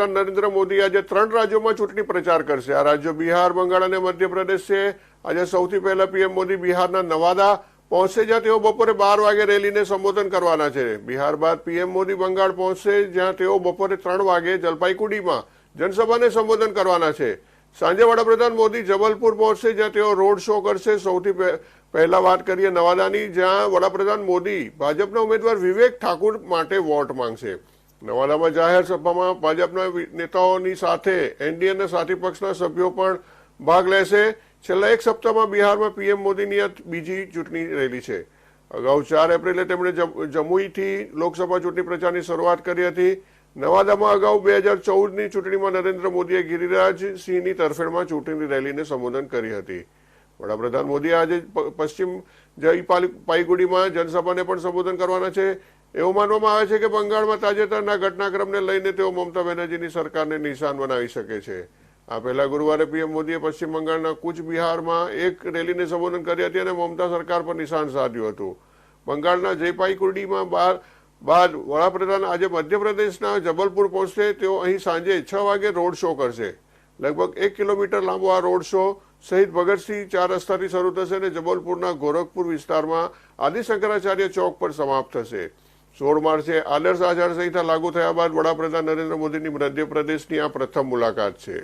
વડાપ્રધાન નરેન્દ્ર મોદી આજે ત્રણ રાજ્યોમાં ચૂંટણી પ્રચાર કરશે. આ રાજ્યો બિહાર, બંગાળ અને મધ્યપ્રદેશ છે આજે સૌથી પહેલા પીએમ મોદી બિહારના નવાદા પહોંચશે, જ્યાં તેઓ બપોરે બાર વાગે રેલીને સંબોધન કરવાના છે. બિહાર બાદ પીએમ મોદી બંગાળ પહોંચશે, જ્યાં તેઓ બપોરે ત્રણ વાગે જલપાઈગુડીમાં જનસભાને સંબોધન કરવાના છે. સાંજે વડાપ્રધાન મોદી જબલપુર પહોંચશે, જ્યાં તેઓ રોડ શો કરશે. સૌથી પહેલા વાત કરીએ નવાદાની, જ્યાં વડાપ્રધાન મોદી ભાજપના ઉમેદવાર વિવેક ઠાકુર માટે વોટ માંગશે. નવાદામાં જાહેર સભામાં ભાજપના નેતાઓની સાથે એનડીએના સાથી પક્ષના સભ્યો પણ ભાગ લેશે. છેલ્લા એક સપ્તાહમાં બિહારમાં પીએમ મોદીની બીજી ચૂંટણી રેલી છે. અગાઉ ચાર એપ્રિલે તેમણે જમ- જમુઈથી લોકસભા ચૂંટણી પ્રચારની શરૂઆત કરી હતી. નવાદામાં અગાઉ બે હજાર ચૌદની ચૂંટણીમાં નરેન્દ્ર મોદીએ ગિરિરાજ સિંહની તરફેણમાં ચૂંટણી રેલીને સંબોધન કરી હતી. વડાપ્રધાન મોદી આજે પશ્ચિમ જયપાઈગુડીમાં જનસભાને પણ સંબોધન કરવાના છે. એવું માનવામાં આવે છે કે બંગાળમાં તાજેતરના ઘટનાક્રમને લઈને તેઓ મમતા બેનર્જીની સરકારને નિશાન બનાવી શકે છે. આ પહેલા ગુરુવારે પીએમ મોદીએ પશ્ચિમ બંગાળના કૂચબિહારમાં એક રેલીને સંબોધન કરી હતી અને મમતા સરકાર પર નિશાન સાધ્યું હતું. બંગાળના જયપાઈકુડીમાં બાર, બાદ વડાપ્રધાન આજે મધ્યપ્રદેશના જબલપુર પહોંચશે. તેઓ અહીં સાંજે છ વાગે રોડ શો કરશે. લગભગ એક કિલોમીટર લાંબો આ રોડ શો શહીદ ભગતસિંહ ચાર રસ્તાથી શરૂ થશે અને જબલપુરના ગોરખપુર વિસ્તારમાં આદિશંકરાચાર્ય ચોક પર સમાપ્ત થશે. સોળ માર્ચે આદર્શ આચારસંહિતા લાગુ થયા બાદ વડાપ્રધાન નરેન્દ્ર મોદીની મધ્યપ્રદેશની આ પ્રથમ મુલાકાત છે.